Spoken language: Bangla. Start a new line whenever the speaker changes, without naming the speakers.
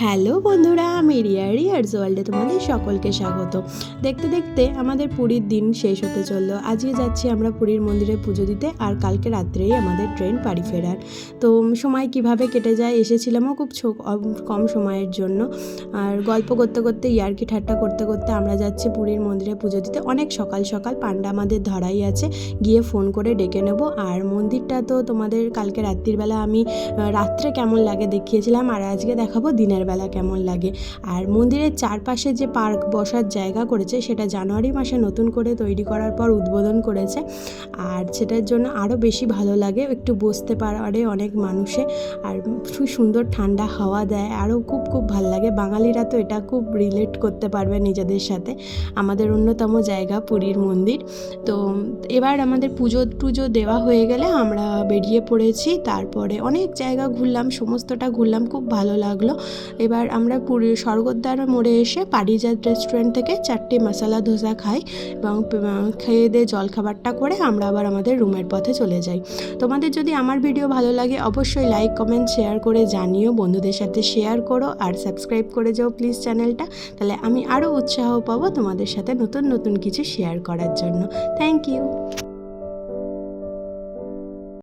হ্যালো বন্ধুরা, আমি রিয়া রিয়ার্স ওয়ার্ল্ডে তোমাদের সকলকে স্বাগত। দেখতে দেখতে আমাদের পুরীর দিন শেষ হতে চলল। আজকে যাচ্ছি আমরা পুরীর মন্দিরে পুজো দিতে আর কালকে রাত্রেই আমাদের ট্রেন বাড়ি ফেরার। তো সময় কীভাবে কেটে যায় এসেছিলামও খুব কম সময়ের জন্য। আর গল্প করতে করতে, ইয়ার্কি ঠাট্টা করতে করতে আমরা যাচ্ছি পুরীর মন্দিরে পুজো দিতে। অনেক সকাল সকাল পান্ডা আমাদের ধরাই আছে, গিয়ে ফোন করে ডেকে নেব। আর মন্দিরটা তো তোমাদের কালকে রাত্রিবেলা আমি রাত্রে কেমন লাগে দেখিয়েছিলাম। আর আজকে দেখাবো দিনের বেলা কেমন লাগে। আর মন্দিরের চারপাশে যে পার্ক বসার জায়গা করেছে, সেটা জানুয়ারি মাসে নতুন করে তৈরি করার পর উদ্বোধন করেছে। আর সেটার জন্য আরও বেশি ভালো লাগে, একটু বসতে পারে অনেক মানুষে। আর খুব সুন্দর ঠান্ডা হাওয়া দেয় আরও খুব খুব ভালো লাগে। বাঙালিরা তো এটা খুব রিলেট করতে পারবে নিজেদের সাথে। আমাদের অন্যতম জায়গা পুরীর মন্দির। তো এবার আমাদের পুজো টুজো দেওয়া হয়ে গেলে আমরা বেরিয়ে পড়েছি। তারপরে অনেক জায়গা ঘুরলাম, সমস্তটা ঘুরলাম, খুব ভালো লাগল। এবার আমরা পুরীর স্বর্গদ্বার মোড়ে এসে পারিজাত রেস্টুরেন্ট থেকে চারটে মশলা ধোসা খাই এবং খেয়ে দিয়ে জলখাবারটা করে আমরা আবার আমাদের রুমের পথে চলে যাই। তোমাদের যদি আমার ভিডিও ভালো লাগে, অবশ্যই লাইক কমেন্ট শেয়ার করে জানিও। বন্ধুদের সাথে শেয়ার করো আর সাবস্ক্রাইব করে যাও প্লিজ চ্যানেলটা তাহলে আমি আরও উৎসাহ পাবো তোমাদের সাথে নতুন নতুন কিছু শেয়ার করার জন্য। Thank you